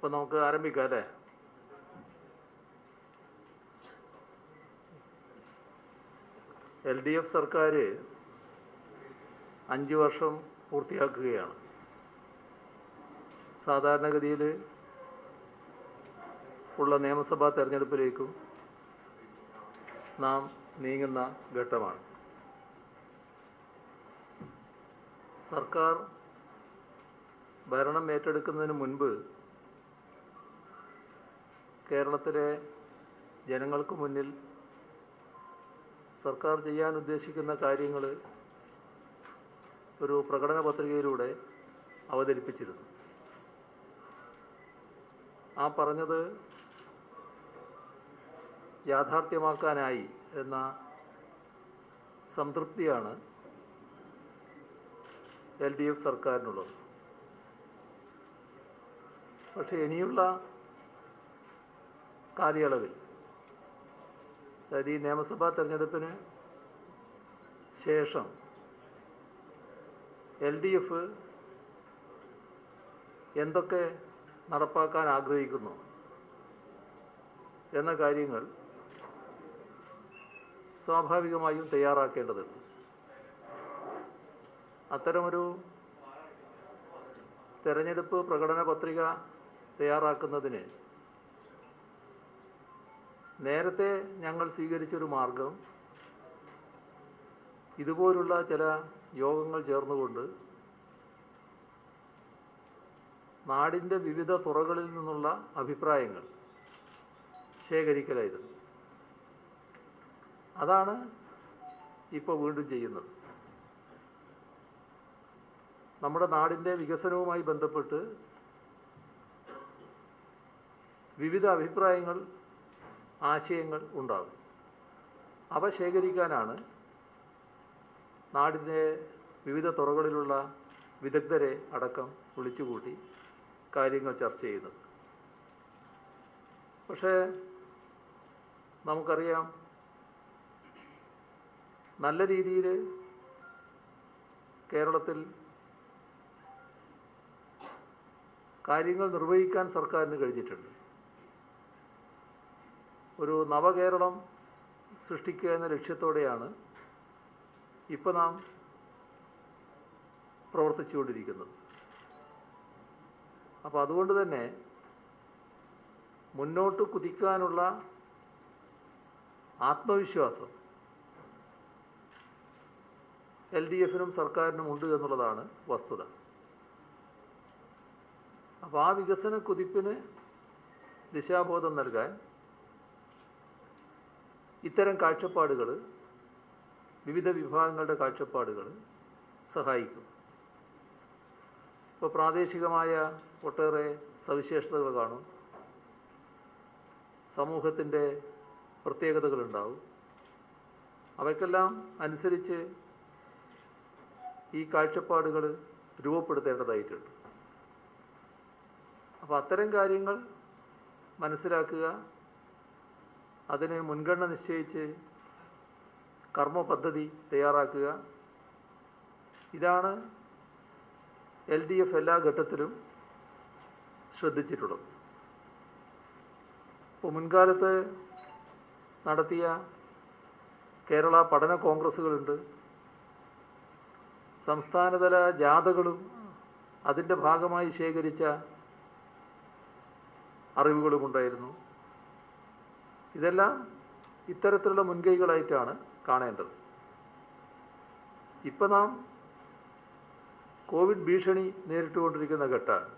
അപ്പം നമുക്ക് ആരംഭിക്കാം അല്ലേ? എൽ ഡി എഫ് സർക്കാർ അഞ്ച് വർഷം പൂർത്തിയാക്കുകയാണ്. സാധാരണഗതിയിൽ ഉള്ള നിയമസഭാ തെരഞ്ഞെടുപ്പിലേക്കും നാം നീങ്ങുന്ന ഘട്ടമാണ്. സർക്കാർ ഭരണം ഏറ്റെടുക്കുന്നതിന് മുൻപ് കേരളത്തിലെ ജനങ്ങൾക്ക് മുന്നിൽ സർക്കാർ ചെയ്യാൻ ഉദ്ദേശിക്കുന്ന കാര്യങ്ങൾ ഒരു പ്രകടന പത്രികയിലൂടെ അവതരിപ്പിച്ചിരുന്നു. ആ പറഞ്ഞത് യാഥാർത്ഥ്യമാക്കാനായി എന്ന സംതൃപ്തിയാണ് എൽ ഡി എഫ് സർക്കാരിനുള്ളത്. പക്ഷേ ഇനിയുള്ള കാലയളവിൽ. അതായത് ഈ നിയമസഭാ തെരഞ്ഞെടുപ്പിന് ശേഷം എൽ ഡി എഫ് എന്തൊക്കെ നടപ്പാക്കാൻ ആഗ്രഹിക്കുന്നു എന്ന കാര്യങ്ങൾ സ്വാഭാവികമായും തയ്യാറാക്കേണ്ടതുണ്ട്. അത്തരമൊരു തെരഞ്ഞെടുപ്പ് പ്രകടന പത്രിക തയ്യാറാക്കുന്നതിന് നേരത്തെ ഞങ്ങൾ സ്വീകരിച്ചൊരു മാർഗം ഇതുപോലുള്ള ചില യോഗങ്ങൾ ചേർന്നുകൊണ്ട് നാടിന്റെ വിവിധ തുറകളിൽ നിന്നുള്ള അഭിപ്രായങ്ങൾ ശേഖരിക്കലായിരുന്നു. അതാണ് ഇപ്പോൾ വീണ്ടും ചെയ്യുന്നത്. നമ്മുടെ നാടിന്റെ വികസനവുമായി ബന്ധപ്പെട്ട് വിവിധ അഭിപ്രായങ്ങൾ ആശയങ്ങൾ ഉണ്ടാകും. അവ ശേഖരിക്കാനാണ് നാടിന്റെ വിവിധ തുറകളിലുള്ള വിദഗ്ധരെ അടക്കം വിളിച്ചുകൂട്ടി കാര്യങ്ങൾ ചർച്ച ചെയ്യുന്നത്. പക്ഷേ നമുക്കറിയാം നല്ല രീതിയിൽ കേരളത്തിൽ കാര്യങ്ങൾ നിർവഹിക്കാൻ സർക്കാരിന് കഴിഞ്ഞിട്ടുണ്ട്. ഒരു നവകേരളം സൃഷ്ടിക്കുക എന്ന ലക്ഷ്യത്തോടെയാണ് ഇപ്പോൾ നാം പ്രവർത്തിച്ചുകൊണ്ടിരിക്കുന്നത്. അപ്പോൾ അതുകൊണ്ട് തന്നെ മുന്നോട്ട് കുതിക്കാനുള്ള ആത്മവിശ്വാസം എൽ ഡി എഫിനും സർക്കാരിനും ഉണ്ട് എന്നുള്ളതാണ് വസ്തുത. അപ്പോൾ ആ വികസന കുതിപ്പിന് ദിശാബോധം നൽകാൻ ഇത്തരം കാഴ്ചപ്പാടുകൾ വിവിധ വിഭാഗങ്ങളുടെ കാഴ്ചപ്പാടുകൾ സഹായിക്കും. ഇപ്പോൾ പ്രാദേശികമായ ഒട്ടേറെ സവിശേഷതകൾ കാണും. സമൂഹത്തിന്റെ പ്രത്യേകതകളുണ്ടാവും. അവയ്ക്കെല്ലാം അനുസരിച്ച് ഈ കാഴ്ചപ്പാടുകൾ രൂപപ്പെടുത്തേണ്ടതായിട്ടുണ്ട്. അപ്പോൾ അത്തരം കാര്യങ്ങൾ മനസ്സിലാക്കുക അതിന് മുൻഗണന നിശ്ചയിച്ച് കർമ്മ പദ്ധതി തയ്യാറാക്കുക. ഇതാണ് എൽ ഡി എഫ് എല്ലാ ഘട്ടത്തിലും ശ്രദ്ധിച്ചിട്ടുള്ളത്. ഇപ്പോൾ മുൻകാലത്ത് നടത്തിയ കേരള പഠന കോൺഗ്രസ്സുകളുണ്ട്. സംസ്ഥാനതല ജാഥകളും അതിന്റെ ഭാഗമായി ശേഖരിച്ച അറിവുകളുമുണ്ടായിരുന്നു. ഇതെല്ലാം ഇത്തരത്തിലുള്ള മുൻകൈകളായിട്ടാണ് കാണേണ്ടത്. ഇപ്പം നാം കോവിഡ് ഭീഷണി നേരിട്ടുകൊണ്ടിരിക്കുന്ന ഘട്ടമാണ്.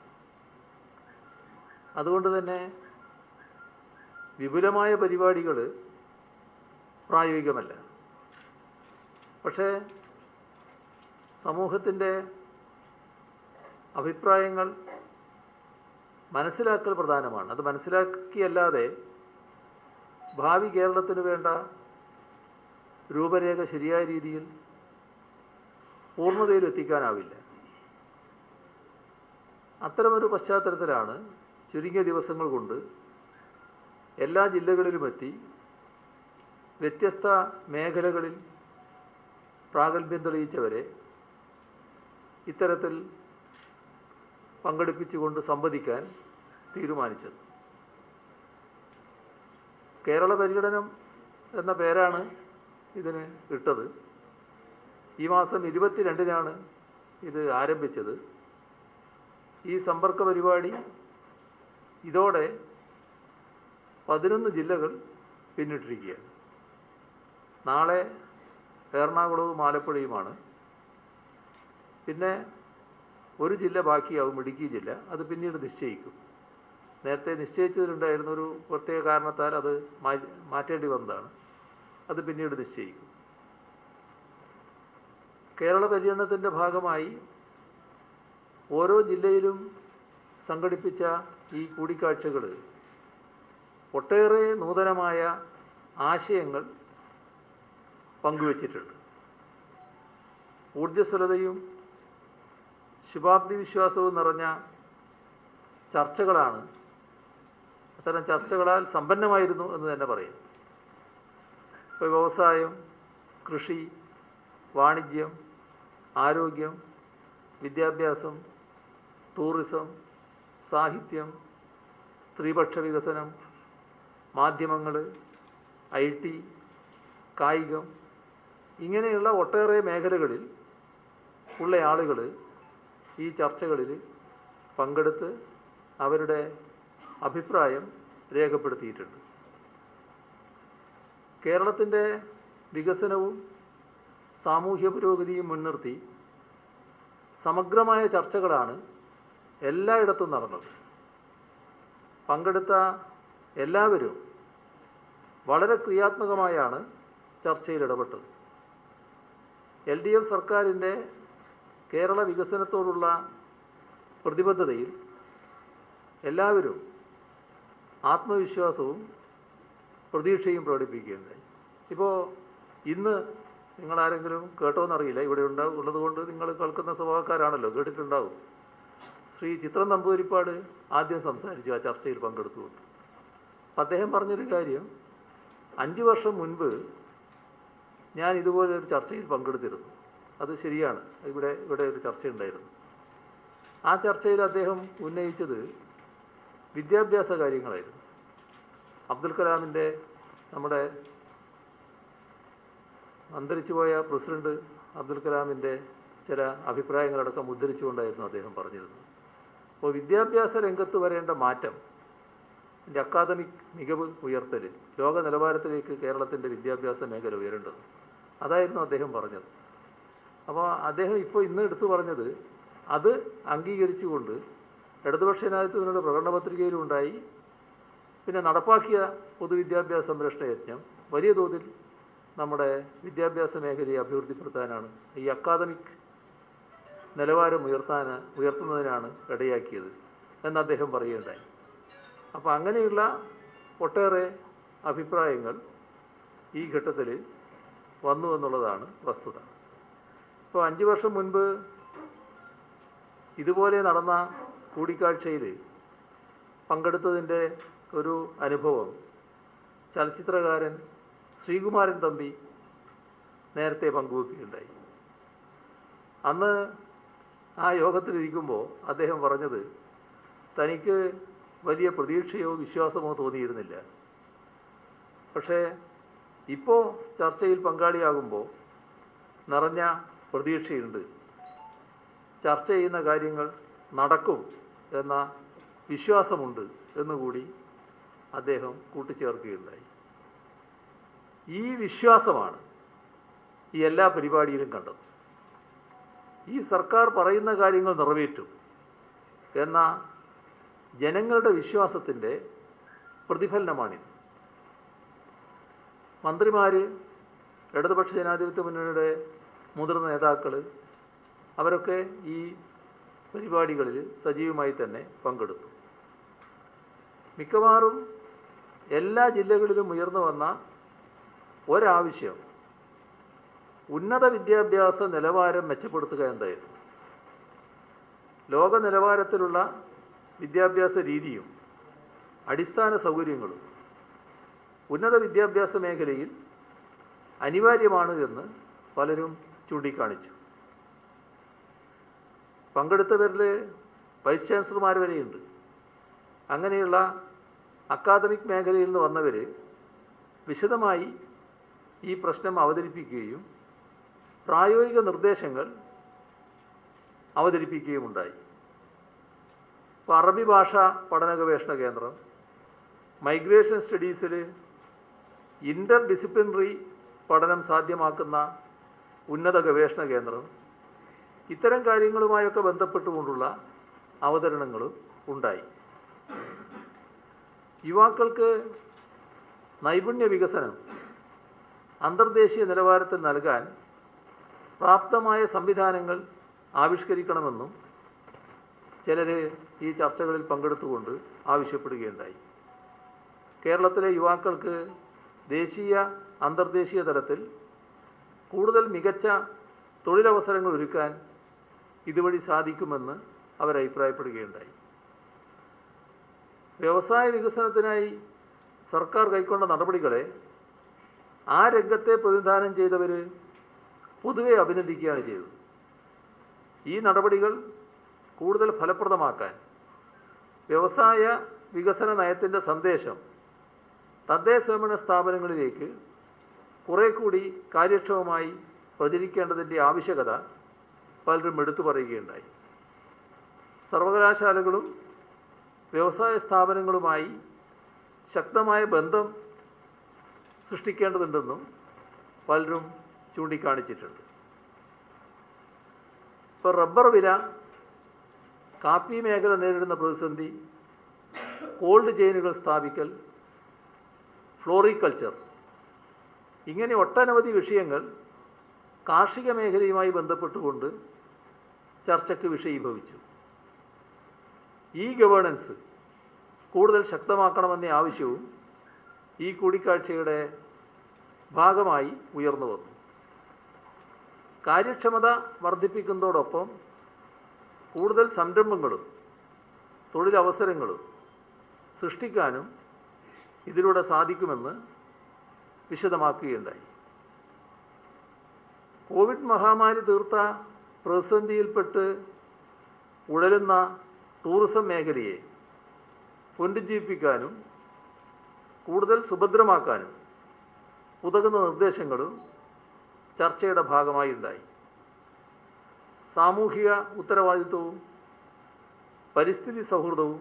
അതുകൊണ്ട് തന്നെ വിപുലമായ പരിപാടികൾ പ്രായോഗികമല്ല. പക്ഷേ സമൂഹത്തിന്റെ അഭിപ്രായങ്ങൾ മനസ്സിലാക്കൽ പ്രധാനമാണ്. അത് മനസ്സിലാക്കിയല്ലാതെ ഭാവി കേരളത്തിന് വേണ്ട രൂപരേഖ ശരിയായ രീതിയിൽ പൂർണതയിൽ എത്തിക്കാനാവില്ല. അത്തരമൊരു പശ്ചാത്തലത്തിലാണ് ചുരുങ്ങിയ ദിവസങ്ങൾ കൊണ്ട് എല്ലാ ജില്ലകളിലുമെത്തി വ്യത്യസ്ത മേഖലകളിൽ പ്രാഗൽഭ്യം തെളിയിച്ചവരെ ഇത്തരത്തിൽ പങ്കെടുപ്പിച്ചുകൊണ്ട് സംവദിക്കാൻ തീരുമാനിച്ചത്. കേരള പര്യടനം എന്ന പേരാണ് ഇതിന് ഇട്ടത്. ഈ മാസം ഇരുപത്തിരണ്ടിനാണ് ഇത് ആരംഭിച്ചത്. ഈ സമ്പർക്ക പരിപാടി ഇതോടെ പതിനൊന്ന് ജില്ലകൾ പിന്നിട്ടിരിക്കുകയാണ്. നാളെ എറണാകുളവും ആലപ്പുഴയുമാണ്. പിന്നെ ഒരു ജില്ല ബാക്കിയാവും ഇടുക്കി ജില്ല. അത് പിന്നീട് നിശ്ചയിക്കും. നേരത്തെ നിശ്ചയിച്ചതിലുണ്ടായിരുന്ന ഒരു പ്രത്യേക കാരണത്താൽ അത് മാറ്റേണ്ടി വന്നതാണ്. അത് പിന്നീട് നിശ്ചയിക്കും. കേരള പര്യടനത്തിന്റെ ഭാഗമായി ഓരോ ജില്ലയിലും സംഘടിപ്പിച്ച ഈ കൂടിക്കാഴ്ചകൾ ഒട്ടേറെ നൂതനമായ ആശയങ്ങൾ പങ്കുവച്ചിട്ടുണ്ട്. ഊർജസ്വലതയും ശുഭാപ്തി വിശ്വാസവും നിറഞ്ഞ ചർച്ചകളാണ് അത്തരം ചർച്ചകളാൽ സമ്പന്നമായിരുന്നു എന്ന് തന്നെ പറയും. ഇപ്പോൾ വ്യവസായം കൃഷി വാണിജ്യം ആരോഗ്യം വിദ്യാഭ്യാസം ടൂറിസം സാഹിത്യം സ്ത്രീപക്ഷ വികസനം മാധ്യമങ്ങൾ ഐ ടി കായികം ഇങ്ങനെയുള്ള ഒട്ടേറെ മേഖലകളിൽ ഉള്ള ആളുകൾ ഈ ചർച്ചകളിൽ പങ്കെടുത്ത് അവരുടെ അഭിപ്രായം രേഖപ്പെടുത്തിയിട്ടുണ്ട്. കേരളത്തിന്റെ വികസനവും സാമൂഹ്യ പുരോഗതിയും മുൻനിർത്തി സമഗ്രമായ ചർച്ചകളാണ് എല്ലായിടത്തും നടന്നത്. പങ്കെടുത്ത എല്ലാവരും വളരെ ക്രിയാത്മകമായാണ് ചർച്ചയിൽ ഇടപെട്ടത് എൽ ഡി എഫ് സർക്കാരിന്റെ കേരള വികസനത്തോടുള്ള പ്രതിബദ്ധതയിൽ എല്ലാവരും ആത്മവിശ്വാസവും പ്രതീക്ഷയും പ്രകടിപ്പിക്കുകയുണ്ടായി. ഇപ്പോൾ ഇന്ന് നിങ്ങളാരെങ്കിലും കേട്ടോന്നറിയില്ല ഇവിടെ ഉണ്ടാവും ഉള്ളതുകൊണ്ട് നിങ്ങൾ കേൾക്കുന്ന സ്വഭാവക്കാരാണല്ലോ കേട്ടിട്ടുണ്ടാവും. ശ്രീ ചിത്രം നമ്പൂരിപ്പാട് ആദ്യം സംസാരിച്ചു ആ ചർച്ചയിൽ പങ്കെടുത്തുകൊണ്ട്. അപ്പം അദ്ദേഹം പറഞ്ഞൊരു കാര്യം അഞ്ച് വർഷം മുൻപ് ഞാൻ ഇതുപോലെ ഒരു ചർച്ചയിൽ പങ്കെടുത്തിരുന്നു. അത് ശരിയാണ്. ഇവിടെ ഇവിടെ ഒരു ചർച്ചയുണ്ടായിരുന്നു. ആ ചർച്ചയിൽ അദ്ദേഹം ഉന്നയിച്ചത് വിദ്യാഭ്യാസ കാര്യങ്ങളായിരുന്നു. അബ്ദുൽ കലാമിന്റെ നമ്മുടെ അന്തരിച്ചുപോയ പ്രസിഡന്റ് അബ്ദുൽ കലാമിന്റെ ചില അഭിപ്രായങ്ങളടക്കം ഉദ്ധരിച്ചുകൊണ്ടായിരുന്നു അദ്ദേഹം പറഞ്ഞിരുന്നത്. അപ്പോൾ വിദ്യാഭ്യാസ രംഗത്ത് വരേണ്ട മാറ്റം എന്റെ അക്കാദമിക് മികവ് ഉയർത്തൽ ലോക നിലവാരത്തിലേക്ക് കേരളത്തിന്റെ വിദ്യാഭ്യാസ മേഖല ഉയരേണ്ടത് അതായിരുന്നു അദ്ദേഹം പറഞ്ഞത്. അപ്പോൾ അദ്ദേഹം ഇപ്പോൾ ഇന്ന് എടുത്തു പറഞ്ഞത് അത് അംഗീകരിച്ചുകൊണ്ട് ഇടതുപക്ഷ ജനാധിപത്യത്തിനോട് പ്രകടന പത്രികയിലുണ്ടായി പിന്നെ നടപ്പാക്കിയ പൊതുവിദ്യാഭ്യാസ സംരക്ഷണ യജ്ഞം വലിയ തോതിൽ നമ്മുടെ വിദ്യാഭ്യാസ മേഖലയെ അഭിവൃദ്ധിപ്പെടുത്താനാണ് ഈ അക്കാദമിക് നിലവാരം ഉയർത്താൻ ഉയർത്തുന്നതിനാണ് ഇടയാക്കിയത് എന്ന് അദ്ദേഹം പറയുകയുണ്ടായി. അപ്പോൾ അങ്ങനെയുള്ള ഒട്ടേറെ അഭിപ്രായങ്ങൾ ഈ ഘട്ടത്തിൽ വന്നു എന്നുള്ളതാണ് വസ്തുത. ഇപ്പോൾ അഞ്ച് വർഷം മുൻപ് ഇതുപോലെ നടന്ന കൂടിക്കാഴ്ചയിൽ പങ്കെടുത്തതിന്റെ ഒരു അനുഭവം ചലച്ചിത്രകാരൻ ശ്രീകുമാരൻ തമ്പി നേരത്തെ പങ്കുവെക്കുകയുണ്ടായി. അന്ന് ആ യോഗത്തിലിരിക്കുമ്പോൾ അദ്ദേഹം പറഞ്ഞത് തനിക്ക് വലിയ പ്രതീക്ഷയോ വിശ്വാസമോ തോന്നിയിരുന്നില്ല. പക്ഷേ ഇപ്പോൾ ചർച്ചയിൽ പങ്കാളിയാകുമ്പോൾ നിറഞ്ഞ പ്രതീക്ഷയുണ്ട്. ചർച്ച ചെയ്യുന്ന കാര്യങ്ങൾ നടക്കും. എന്ന വിശ്വാസമുണ്ട് എന്നുകൂടി അദ്ദേഹം കൂട്ടിച്ചേർക്കുകയുണ്ടായി. ഈ വിശ്വാസമാണ് ഈ എല്ലാ പരിപാടിയിലും കണ്ടത്. ഈ സർക്കാർ പറയുന്ന കാര്യങ്ങൾ നിറവേറ്റും എന്ന ജനങ്ങളുടെ വിശ്വാസത്തിന്റെ പ്രതിഫലനമാണിത്. മന്ത്രിമാർ ഇടതുപക്ഷ ജനാധിപത്യ മുന്നണിയുടെ മുതിർന്ന നേതാക്കൾ അവരൊക്കെ ഈ പരിപാടികളിൽ സജീവമായി തന്നെ പങ്കെടുത്തു. മിക്കവാറും എല്ലാ ജില്ലകളിലും ഉയർന്നു വന്ന ഒരാവശ്യം ഉന്നത വിദ്യാഭ്യാസ നിലവാരം മെച്ചപ്പെടുത്തുക എന്തായിരുന്നു? ലോക നിലവാരത്തിലുള്ള വിദ്യാഭ്യാസ രീതിയും അടിസ്ഥാന സൗകര്യങ്ങളും ഉന്നത വിദ്യാഭ്യാസ മേഖലയിൽ അനിവാര്യമാണ് എന്ന് പലരും ചൂണ്ടിക്കാണിച്ചു. പങ്കെടുത്തവരിൽ വൈസ് ചാൻസലർമാർ വരെയുണ്ട്. അങ്ങനെയുള്ള അക്കാദമിക് മേഖലയിൽ നിന്ന് വന്നവർ വിശദമായി ഈ പ്രശ്നം അവതരിപ്പിക്കുകയും പ്രായോഗിക നിർദ്ദേശങ്ങൾ അവതരിപ്പിക്കുകയുമുണ്ടായി. ഇപ്പോൾ അറബി ഭാഷ പഠന ഗവേഷണ കേന്ദ്രം മൈഗ്രേഷൻ സ്റ്റഡീസിൽ ഇന്റർ ഡിസിപ്ലിനറി പഠനം സാധ്യമാക്കുന്ന ഉന്നത ഗവേഷണ കേന്ദ്രം ഇത്തരം കാര്യങ്ങളുമായൊക്കെ ബന്ധപ്പെട്ടുകൊണ്ടുള്ള അവതരണങ്ങളും ഉണ്ടായി. യുവാക്കൾക്ക് നൈപുണ്യ വികസനം അന്തർദേശീയ നിലവാരത്തിൽ നൽകാൻ പ്രാപ്തമായ സംവിധാനങ്ങൾ ആവിഷ്കരിക്കണമെന്നും ചിലർ ഈ ചർച്ചകളിൽ പങ്കെടുത്തുകൊണ്ട് ആവശ്യപ്പെടുകയുണ്ടായി. കേരളത്തിലെ യുവാക്കൾക്ക് ദേശീയ അന്തർദേശീയ തലത്തിൽ കൂടുതൽ മികച്ച തൊഴിലവസരങ്ങൾ ഒരുക്കാൻ ഇതുവഴി സാധിക്കുമെന്ന് അവർ അഭിപ്രായപ്പെടുകയുണ്ടായി. വ്യവസായ വികസനത്തിനായി സർക്കാർ കൈക്കൊണ്ട നടപടികളെ ആ രംഗത്തെ പ്രതിനിധാനം ചെയ്തവർ പൊതുവെ അഭിനന്ദിക്കുകയാണ് ചെയ്തത്. ഈ നടപടികൾ കൂടുതൽ ഫലപ്രദമാക്കാൻ വ്യവസായ വികസന നയത്തിന്റെ സന്ദേശം തദ്ദേശ സ്വയംഭരണ സ്ഥാപനങ്ങളിലേക്ക് കുറേ കൂടി കാര്യക്ഷമമായി പ്രചരിക്കേണ്ടതിന്റെ ആവശ്യകത പലരും എടുത്തു പറയുകയുണ്ടായി. സർവകലാശാലകളും വ്യവസായ സ്ഥാപനങ്ങളുമായി ശക്തമായ ബന്ധം സൃഷ്ടിക്കേണ്ടതുണ്ടെന്നും പലരും ചൂണ്ടിക്കാണിച്ചിട്ടുണ്ട്. ഇപ്പോൾ റബ്ബർ വില കാപ്പി മേഖല നേരിടുന്ന പ്രതിസന്ധി കോൾഡ് ചെയിനുകൾ സ്ഥാപിക്കൽ ഫ്ലോറിക്കൾച്ചർ ഇങ്ങനെ ഒട്ടനവധി വിഷയങ്ങൾ കാർഷിക മേഖലയുമായി ബന്ധപ്പെട്ടുകൊണ്ട് ചർച്ചയ്ക്ക് വിഷയീഭവിച്ചു. ഈ ഗവേണൻസ് കൂടുതൽ ശക്തമാക്കണമെന്ന ആവശ്യവും ഈ കൂടിക്കാഴ്ചയുടെ ഭാഗമായി ഉയർന്നു വന്നു. കാര്യക്ഷമത വർദ്ധിപ്പിക്കുന്നതോടൊപ്പം കൂടുതൽ സംരംഭങ്ങളും തൊഴിലവസരങ്ങളും സൃഷ്ടിക്കാനും ഇതിലൂടെ സാധിക്കുമെന്ന് വിശദമാക്കുകയുണ്ടായി. കോവിഡ് മഹാമാരി തീർത്ത പ്രതിസന്ധിയിൽപ്പെട്ട് ഉഴലുന്ന ടൂറിസം മേഖലയെ പുനരുജ്ജീവിപ്പിക്കാനും കൂടുതൽ സുഭദ്രമാക്കാനും ഉതകുന്ന നിർദ്ദേശങ്ങളും ചർച്ചയുടെ ഭാഗമായി ഉണ്ടായി സാമൂഹിക ഉത്തരവാദിത്വവും പരിസ്ഥിതി സൗഹൃദവും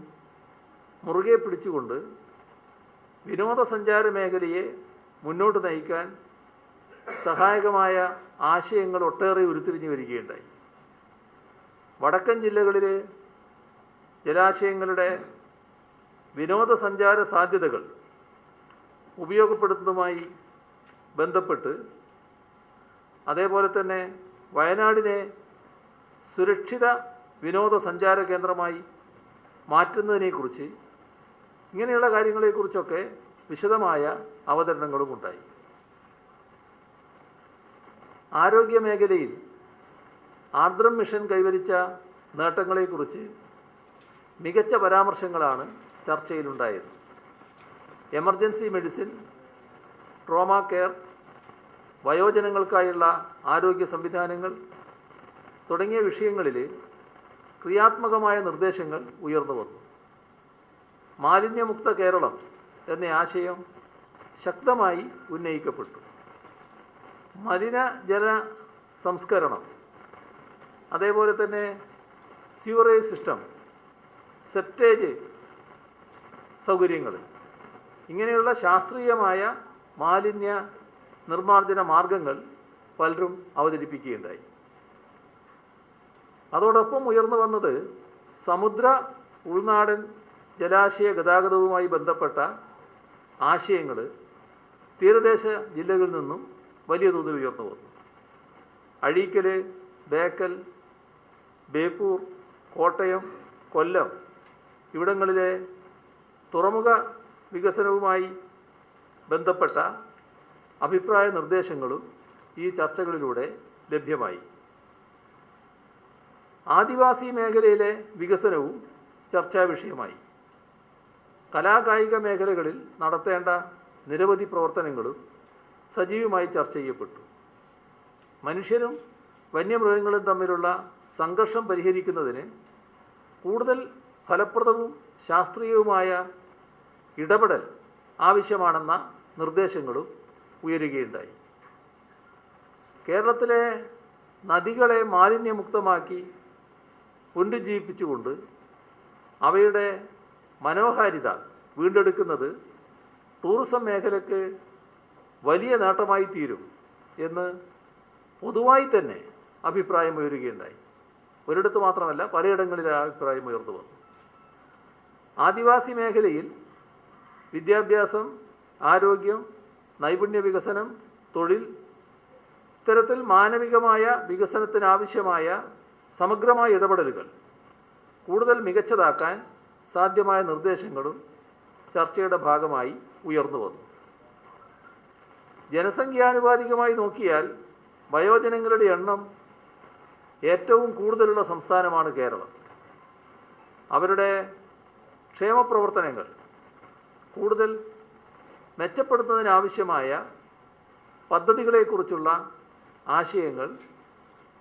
മുറുകെ പിടിച്ചുകൊണ്ട് വിനോദസഞ്ചാര മേഖലയെ മുന്നോട്ട് നയിക്കാൻ സഹായകമായ ആശയങ്ങൾ ഒട്ടേറെ ഉരുത്തിരിഞ്ഞു വരികയുണ്ടായി. വടക്കൻ ജില്ലകളിലെ ജലാശയങ്ങളുടെ വിനോദസഞ്ചാര സാധ്യതകൾ ഉപയോഗപ്പെടുത്തുന്നതുമായി ബന്ധപ്പെട്ട് അതേപോലെ തന്നെ വയനാടിനെ സുരക്ഷിത വിനോദസഞ്ചാര കേന്ദ്രമായി മാറ്റുന്നതിനെക്കുറിച്ച് ഇങ്ങനെയുള്ള കാര്യങ്ങളെക്കുറിച്ചൊക്കെ വിശദമായ അവതരണങ്ങളും ഉണ്ടായി ആരോഗ്യ മേഖലയിൽ ആർദ്രം മിഷൻ കൈവരിച്ച നേട്ടങ്ങളെക്കുറിച്ച് മികച്ച പരാമർശങ്ങളാണ് ചർച്ചയിലുണ്ടായത്. എമർജൻസി മെഡിസിൻ ട്രോമ കെയർ വയോജനങ്ങൾക്കായുള്ള ആരോഗ്യ സംവിധാനങ്ങൾ തുടങ്ങിയ വിഷയങ്ങളിൽ ക്രിയാത്മകമായ നിർദ്ദേശങ്ങൾ ഉയർന്നു വന്നു. മാലിന്യമുക്ത കേരളം എന്ന ആശയം ശക്തമായി ഉന്നയിക്കപ്പെട്ടു. മലിനജല സംസ്കരണം. അതേപോലെ തന്നെ സ്യൂറേജ് സിസ്റ്റം സെപ്റ്റേജ് സൗകര്യങ്ങൾ. ഇങ്ങനെയുള്ള ശാസ്ത്രീയമായ മാലിന്യ നിർമ്മാർജന മാർഗങ്ങൾ പലരും അവതരിപ്പിക്കുകയുണ്ടായി. അതോടൊപ്പം ഉയർന്നു വന്നത് സമുദ്ര ഉൾനാടൻ ജലാശയ ഗതാഗതവുമായി ബന്ധപ്പെട്ട ആശയങ്ങൾ തീരദേശ ജില്ലകളിൽ നിന്നും വലിയ തോതിൽ ഉയർന്നു വന്നു. അഴീക്കൽ ബേക്കൽ ബേപ്പൂർ കോട്ടയം കൊല്ലം ഇവിടങ്ങളിലെ തുറമുഖ വികസനവുമായി ബന്ധപ്പെട്ട അഭിപ്രായ നിർദ്ദേശങ്ങളും ഈ ചർച്ചകളിലൂടെ ലഭ്യമായി. ആദിവാസി മേഖലയിലെ വികസനവും ചർച്ചാ വിഷയമായി. കലാകായിക മേഖലകളിൽ നടത്തേണ്ട നിരവധി പ്രവർത്തനങ്ങളും സജീവമായി ചർച്ച ചെയ്യപ്പെട്ടു. മനുഷ്യരും വന്യമൃഗങ്ങളും തമ്മിലുള്ള സംഘർഷം പരിഹരിക്കുന്നതിന് കൂടുതൽ ഫലപ്രദവും ശാസ്ത്രീയവുമായ ഇടപെടൽ ആവശ്യമാണെന്ന നിർദ്ദേശങ്ങളും ഉയരുകയുണ്ടായി. കേരളത്തിലെ നദികളെ മാലിന്യമുക്തമാക്കി പുനരുജ്ജീവിപ്പിച്ചുകൊണ്ട് അവയുടെ മനോഹാരിത വീണ്ടെടുക്കുന്നത് ടൂറിസം മേഖലയ്ക്ക് വലിയ നേട്ടമായി തീരും എന്ന് പൊതുവായി തന്നെ അഭിപ്രായം ഉയരുകയുണ്ടായി. ഒരിടത്ത് മാത്രമല്ല പലയിടങ്ങളിൽ ആ അഭിപ്രായം ഉയർന്നു വന്നു. ആദിവാസി മേഖലയിൽ വിദ്യാഭ്യാസം ആരോഗ്യം നൈപുണ്യ വികസനം തൊഴിൽ ഇത്തരത്തിൽ മാനവികമായ വികസനത്തിനാവശ്യമായ സമഗ്രമായ ഇടപെടലുകൾ കൂടുതൽ മികച്ചതാക്കാൻ സാധ്യമായ നിർദ്ദേശങ്ങളും ചർച്ചയുടെ ഭാഗമായി ഉയർന്നു വന്നു. ജനസംഖ്യാനുപാതികമായി നോക്കിയാൽ വയോജനങ്ങളുടെ എണ്ണം ഏറ്റവും കൂടുതലുള്ള സംസ്ഥാനമാണ് കേരളം. അവരുടെ ക്ഷേമപ്രവർത്തനങ്ങൾ കൂടുതൽ മെച്ചപ്പെടുത്തുന്നതിനാവശ്യമായ പദ്ധതികളെക്കുറിച്ചുള്ള ആശയങ്ങൾ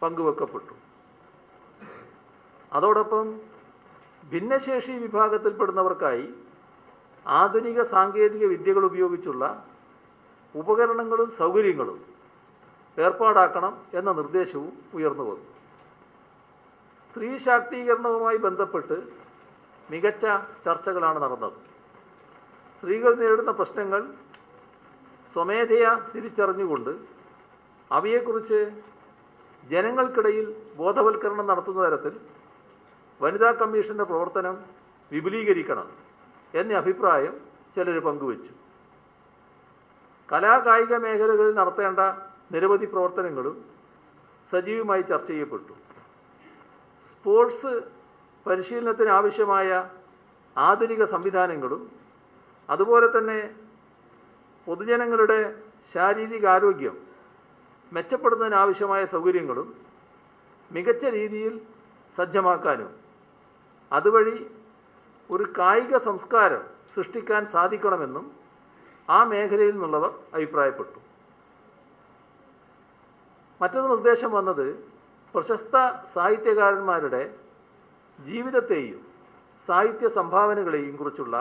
പങ്കുവെക്കപ്പെട്ടു. അതോടൊപ്പം ഭിന്നശേഷി വിഭാഗത്തിൽപ്പെടുന്നവർക്കായി ആധുനിക സാങ്കേതിക വിദ്യകൾ ഉപയോഗിച്ചുള്ള ഉപകരണങ്ങളും സൗകര്യങ്ങളും ഏർപ്പാടാക്കണം എന്ന നിർദ്ദേശവും ഉയർന്നു വന്നു. സ്ത്രീ ശാക്തീകരണവുമായി ബന്ധപ്പെട്ട് മികച്ച ചർച്ചകളാണ് നടന്നത്. സ്ത്രീകൾ നേരിടുന്ന പ്രശ്നങ്ങൾ സ്വമേധയാ തിരിച്ചറിഞ്ഞുകൊണ്ട് അവയെക്കുറിച്ച് ജനങ്ങൾക്കിടയിൽ ബോധവൽക്കരണം നടത്തുന്ന തരത്തിൽ വനിതാ കമ്മീഷന്റെ പ്രവർത്തനം വിപുലീകരിക്കണം എന്ന അഭിപ്രായം ചിലർ പങ്കുവച്ചു. കലാകായിക മേഖലകളിൽ നടത്തേണ്ട നിരവധി പ്രവർത്തനങ്ങളും സജീവമായി ചർച്ച ചെയ്യപ്പെട്ടു. സ്പോർട്സ് പരിശീലനത്തിന് ആവശ്യമായ ആധുനിക സംവിധാനങ്ങളും അതുപോലെ തന്നെ പൊതുജനങ്ങളുടെ ശാരീരിക ശാരീരികാരോഗ്യം മെച്ചപ്പെടുന്നതിനാവശ്യമായ സൗകര്യങ്ങളും മികച്ച രീതിയിൽ സജ്ജമാക്കാനും അതുവഴി ഒരു കായിക സംസ്കാരം സൃഷ്ടിക്കാൻ സാധിക്കണമെന്നും ആ മേഖലയിൽ നിന്നുള്ളവർ അഭിപ്രായപ്പെട്ടു. മറ്റൊരു നിർദ്ദേശം വന്നത് പ്രശസ്ത സാഹിത്യകാരന്മാരുടെ ജീവിതത്തെയും സാഹിത്യ സംഭാവനകളെയും കുറിച്ചുള്ള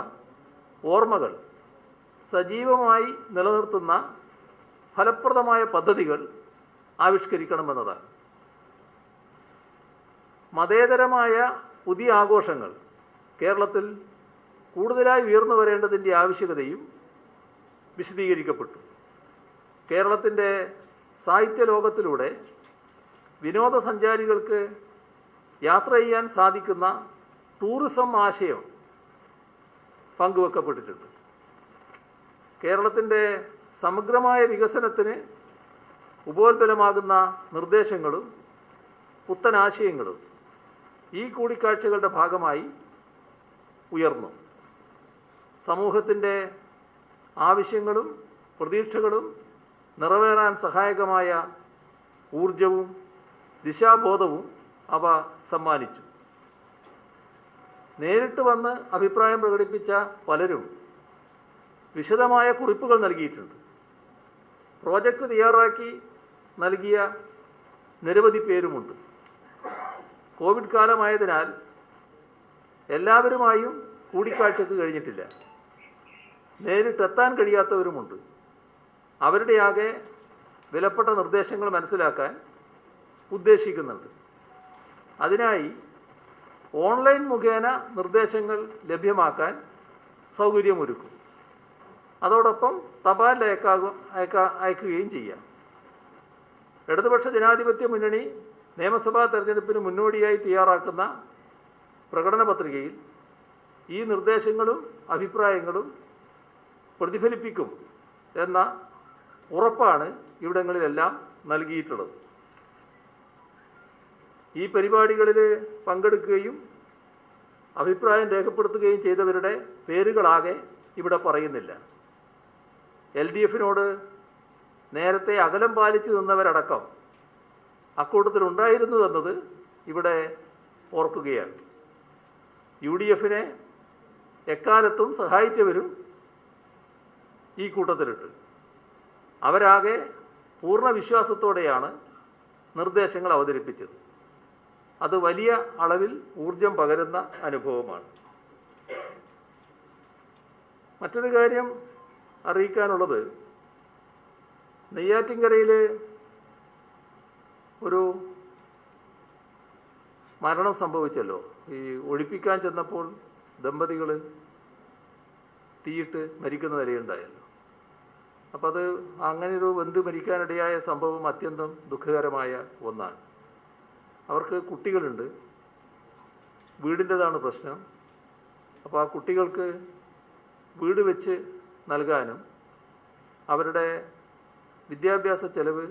ഓർമ്മകൾ സജീവമായി നിലനിർത്തുന്ന ഫലപ്രദമായ പദ്ധതികൾ ആവിഷ്കരിക്കണമെന്നതാണ്. മതേതരമായ പുതിയ ആഘോഷങ്ങൾ കേരളത്തിൽ കൂടുതലായി ഉയർന്നു വരേണ്ടതിന്റെ ആവശ്യകതയും വിശദീകരിക്കപ്പെട്ടു. കേരളത്തിന്റെ സാഹിത്യ ലോകത്തിലൂടെ വിനോദസഞ്ചാരികൾക്ക് യാത്ര ചെയ്യാൻ സാധിക്കുന്ന ടൂറിസം ആശയം പങ്കുവെക്കപ്പെട്ടിട്ടുണ്ട്. കേരളത്തിന്റെ സമഗ്രമായ വികസനത്തിന് ഉപോത്ബലമാകുന്ന നിർദ്ദേശങ്ങളും പുത്തനാശയങ്ങളും ഈ കൂടിക്കാഴ്ചകളുടെ ഭാഗമായി ഉയർന്നു. സമൂഹത്തിന്റെ ആവശ്യങ്ങളും പ്രതീക്ഷകളും നിറവേറാൻ സഹായകമായ ഊർജവും ദിശാബോധവും അവ സമ്മാനിച്ചു. നേരിട്ട് വന്ന് അഭിപ്രായം പ്രകടിപ്പിച്ച പലരും വിശദമായ കുറിപ്പുകൾ നൽകിയിട്ടുണ്ട്. പ്രോജക്റ്റ് തയ്യാറാക്കി നൽകിയ നിരവധി പേരുമുണ്ട്. കോവിഡ് കാലമായതിനാൽ എല്ലാവരുമായും കൂടിക്കാഴ്ചക്ക് കഴിഞ്ഞിട്ടില്ല. നേരിട്ടെത്താൻ കഴിയാത്തവരുമുണ്ട്. അവരുടെ ആകെ വിലപ്പെട്ട നിർദ്ദേശങ്ങൾ മനസ്സിലാക്കാൻ ഉദ്ദേശിക്കുന്നുണ്ട്. അതിനായി ഓൺലൈൻ മുഖേന നിർദ്ദേശങ്ങൾ ലഭ്യമാക്കാൻ സൗകര്യമൊരുക്കും. അതോടൊപ്പം തപാൽ അയക്കാകും അയക്കാ അയക്കുകയും ചെയ്യാം. ഇടതുപക്ഷ ജനാധിപത്യ മുന്നണി നിയമസഭാ തെരഞ്ഞെടുപ്പിന് മുന്നോടിയായി തയ്യാറാക്കുന്ന പ്രകടന പത്രികയിൽ ഈ നിർദ്ദേശങ്ങളും അഭിപ്രായങ്ങളും പ്രതിഫലിപ്പിക്കും എന്ന ഉറപ്പാണ് ഇവിടങ്ങളിലെല്ലാം നൽകിയിട്ടുള്ളത്. ഈ പരിപാടികളിൽ പങ്കെടുക്കുകയും അഭിപ്രായം രേഖപ്പെടുത്തുകയും ചെയ്തവരുടെ പേരുകളാകെ ഇവിടെ പറയുന്നില്ല. എൽ ഡി എഫിനോട് നേരത്തെ അകലം പാലിച്ചു നിന്നവരടക്കം അക്കൂട്ടത്തിലുണ്ടായിരുന്നു എന്നത് ഇവിടെ ഓർക്കുകയാണ്. യു ഡി എഫിനെ എക്കാലത്തും സഹായിച്ചവരും ഈ കൂട്ടത്തിലുണ്ട് അവരാകെ പൂർണ വിശ്വാസത്തോടെയാണ് നിർദ്ദേശങ്ങൾ അവതരിപ്പിച്ചത്. അത് വലിയ അളവിൽ ഊർജം പകരുന്ന അനുഭവമാണ്. മറ്റൊരു കാര്യം അറിയിക്കാനുള്ളത്. നെയ്യാറ്റിൻകരയിലെ ഒരു മരണം സംഭവിച്ചല്ലോ. ഈ ഒഴിപ്പിക്കാൻ ചെന്നപ്പോൾ ദമ്പതികൾ തീയിട്ട് മരിക്കുന്ന നിലയുണ്ടായല്ലോ അപ്പം അത് അങ്ങനെ ഒരു ബന്ധു മരിക്കാനിടയായ സംഭവം അത്യന്തം ദുഃഖകരമായ ഒന്നാണ്. അവർക്ക് കുട്ടികളുണ്ട്. വീടിന്റെതാണ് പ്രശ്നം. അപ്പോൾ ആ കുട്ടികൾക്ക് വീട് വെച്ച് നൽകാനും അവരുടെ വിദ്യാഭ്യാസ ചെലവ്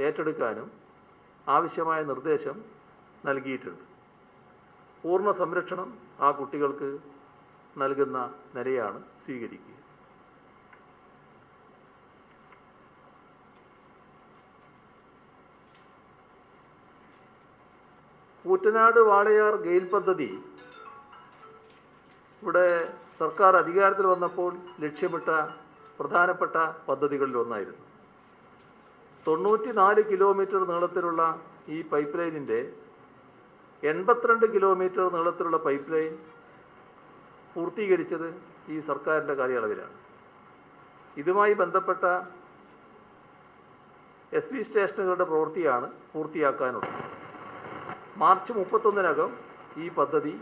ഏറ്റെടുക്കാനും ആവശ്യമായ നിർദ്ദേശം നൽകിയിട്ടുണ്ട്. പൂർണ സംരക്ഷണം ആ കുട്ടികൾക്ക് നൽകുന്ന നിലയാണ് സ്വീകരിക്കുക. കൂറ്റനാട് വാളയാർ ഗെയിൽ പദ്ധതി ഇവിടെ സർക്കാർ അധികാരത്തിൽ വന്നപ്പോൾ ലക്ഷ്യമിട്ട പ്രധാനപ്പെട്ട പദ്ധതികളിൽ ഒന്നായിരുന്നു. തൊണ്ണൂറ്റി നാല് കിലോമീറ്റർ നീളത്തിലുള്ള ഈ പൈപ്പ് ലൈനിന്റെ എൺപത്തിരണ്ട് കിലോമീറ്റർ നീളത്തിലുള്ള പൈപ്പ് ലൈൻ പൂർത്തീകരിച്ചത് ഈ സർക്കാരിന്റെ കാലയളവിലാണ്. ഇതുമായി ബന്ധപ്പെട്ട എസ് വി സ്റ്റേഷനുകളുടെ പ്രവൃത്തിയാണ് പൂർത്തിയാക്കാനുള്ളത്. മാർച്ച് മുപ്പത്തൊന്നിനകം ഈ പദ്ധതി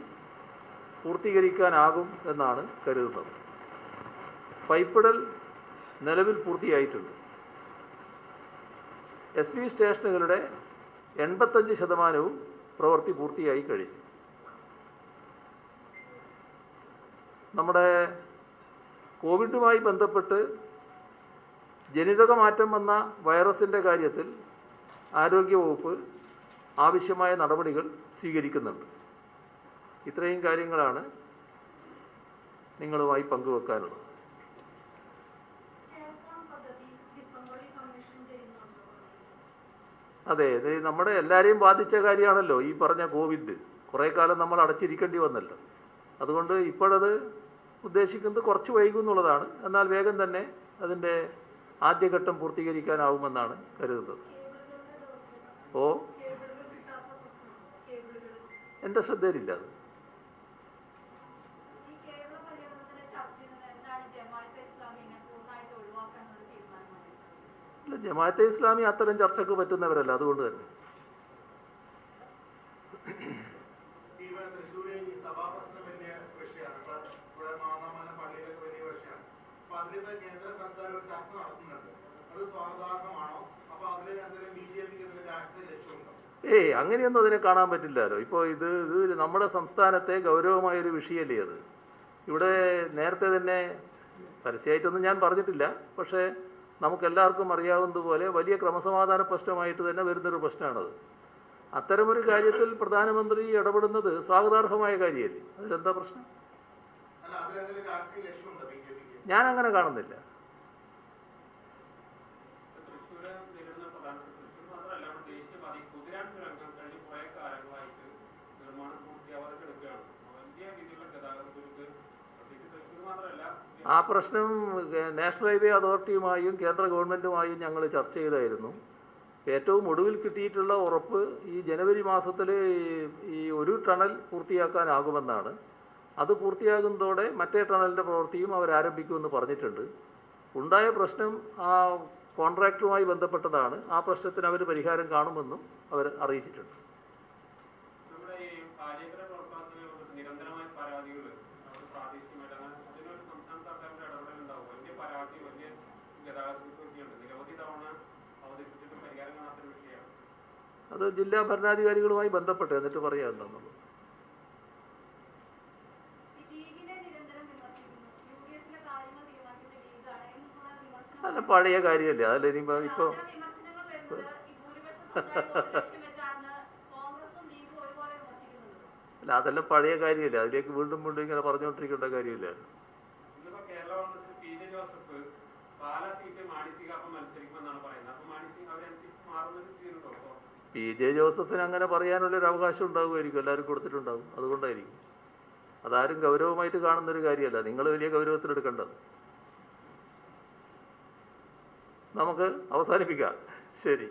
പൂർത്തീകരിക്കാനാകും എന്നാണ് കരുതുന്നത്. പൈപ്പിടൽ നിലവിൽ പൂർത്തിയായിട്ടുണ്ട്. എസ് വി സ്റ്റേഷനുകളുടെ എൺപത്തഞ്ച് ശതമാനവും പ്രവൃത്തി പൂർത്തിയായി കഴിഞ്ഞു. നമ്മുടെ കോവിഡുമായി ബന്ധപ്പെട്ട് ജനിതക മാറ്റം വന്ന വൈറസിന്റെ കാര്യത്തിൽ ആരോഗ്യവകുപ്പ് ആവശ്യമായ നടപടികൾ സ്വീകരിക്കുന്നുണ്ട്. ഇത്രയും കാര്യങ്ങളാണ് നിങ്ങളുമായി പങ്കുവെക്കാനുള്ളത്. അതെ ഇത് നമ്മുടെ എല്ലാവരെയും ബാധിച്ച കാര്യമാണല്ലോ ഈ പറഞ്ഞ കോവിഡ്. കുറേ കാലം നമ്മൾ അടച്ചിരിക്കേണ്ടി വന്നല്ലോ. അതുകൊണ്ട് ഇപ്പോഴത് ഉദ്ദേശിക്കുന്നത് കുറച്ച് വൈകും എന്നുള്ളതാണ്. എന്നാൽ വേഗം തന്നെ അതിന്റെ ആദ്യഘട്ടം പൂർത്തീകരിക്കാനാവുമെന്നാണ് കരുതുന്നത്. ഓ എന്റെ ശ്രദ്ധയിലില്ല അത്. അല്ല ജമാഅത്തെ ഇസ്ലാമി അത്തരം ചർച്ചക്ക് പറ്റുന്നവരല്ല അതുകൊണ്ട് തന്നെ. ഏയ് അങ്ങനെയൊന്നും അതിനെ കാണാൻ പറ്റില്ലല്ലോ ഇപ്പോൾ ഇത് ഇത് നമ്മുടെ സംസ്ഥാനത്തെ ഗൗരവമായൊരു വിഷയമല്ലേ അത്? ഇവിടെ നേരത്തെ തന്നെ പരസ്യമായിട്ടൊന്നും ഞാൻ പറഞ്ഞിട്ടില്ല. പക്ഷേ നമുക്കെല്ലാവർക്കും അറിയാവുന്നതുപോലെ വലിയ ക്രമസമാധാന പ്രശ്നമായിട്ട് തന്നെ വരുന്നൊരു പ്രശ്നമാണത്. അത്തരമൊരു കാര്യത്തിൽ പ്രധാനമന്ത്രി ഇടപെടുന്നത് സ്വാഗതാർഹമായ കാര്യമല്ലേ? അതിലെന്താ പ്രശ്നം? ഞാൻ അങ്ങനെ കാണുന്നില്ല. ആ പ്രശ്നം നാഷണൽ ഹൈവേ അതോറിറ്റിയുമായും കേന്ദ്ര ഗവൺമെന്റുമായും ഞങ്ങൾ ചർച്ച ചെയ്തായിരുന്നു. ഏറ്റവും ഒടുവിൽ കിട്ടിയിട്ടുള്ള ഉറപ്പ് ഈ ജനുവരി മാസത്തിൽ ഈ ഒരു ടണൽ പൂർത്തിയാക്കാനാകുമെന്നാണ്. അത് പൂർത്തിയാകുന്നതോടെ മറ്റേ ടണലിന്റെ പ്രവൃത്തിയും അവരാരംഭിക്കുമെന്ന് പറഞ്ഞിട്ടുണ്ട്. ഉണ്ടായ പ്രശ്നം ആ കോൺട്രാക്ടറുമായി ബന്ധപ്പെട്ടതാണ്. ആ പ്രശ്നത്തിന് അവർ പരിഹാരം കാണുമെന്നും അവർ അറിയിച്ചിട്ടുണ്ട് നമ്മുടെ ഈ പാചകര പ്രോത്സാഹനങ്ങൾ നിരന്തരമായ പരാതികൾ അവർ പ്രാദേശികമായിട്ട് അങ്ങനെ അതിനൊരു സംസ്ഥാന സർക്കാരിന്റെ ഇടപെടൽ ഉണ്ടാവും വലിയ പരാതി വലിയ ഗതാഗത കുരുക്കൊക്കെയുണ്ട് നിരവധി തവണ അവതരിപ്പിച്ചിട്ട് പരിഹാരം കാണാത്തൊരു വിഷയമാണ് അത് ജില്ലാ ഭരണാധികാരികളുമായി ബന്ധപ്പെട്ട് എന്നിട്ട് പറയാം എന്താണെന്നുള്ളത് അല്ല പഴയ കാര്യമല്ലേ? അതല്ല ഇനിയിപ്പോൾ ഇപ്പോൾ അല്ല അതെല്ലാം പഴയ കാര്യമല്ലേ? അതിലേക്ക് വീണ്ടും വീണ്ടും ഇങ്ങനെ പറഞ്ഞുകൊണ്ടിരിക്കേണ്ട കാര്യമില്ല? പി ജെ ജോസഫിന് അങ്ങനെ പറയാനുള്ളൊരു അവകാശം ഉണ്ടാകുമായിരിക്കും എല്ലാവരും കൊടുത്തിട്ടുണ്ടാകും അതുകൊണ്ടായിരിക്കും. അതാരും ഗൗരവമായിട്ട് കാണുന്ന ഒരു കാര്യമല്ല. നിങ്ങൾ വലിയ ഗൗരവത്തിലെടുക്കേണ്ടത് നമുക്ക് അവസാനിപ്പിക്കാം. ശരി.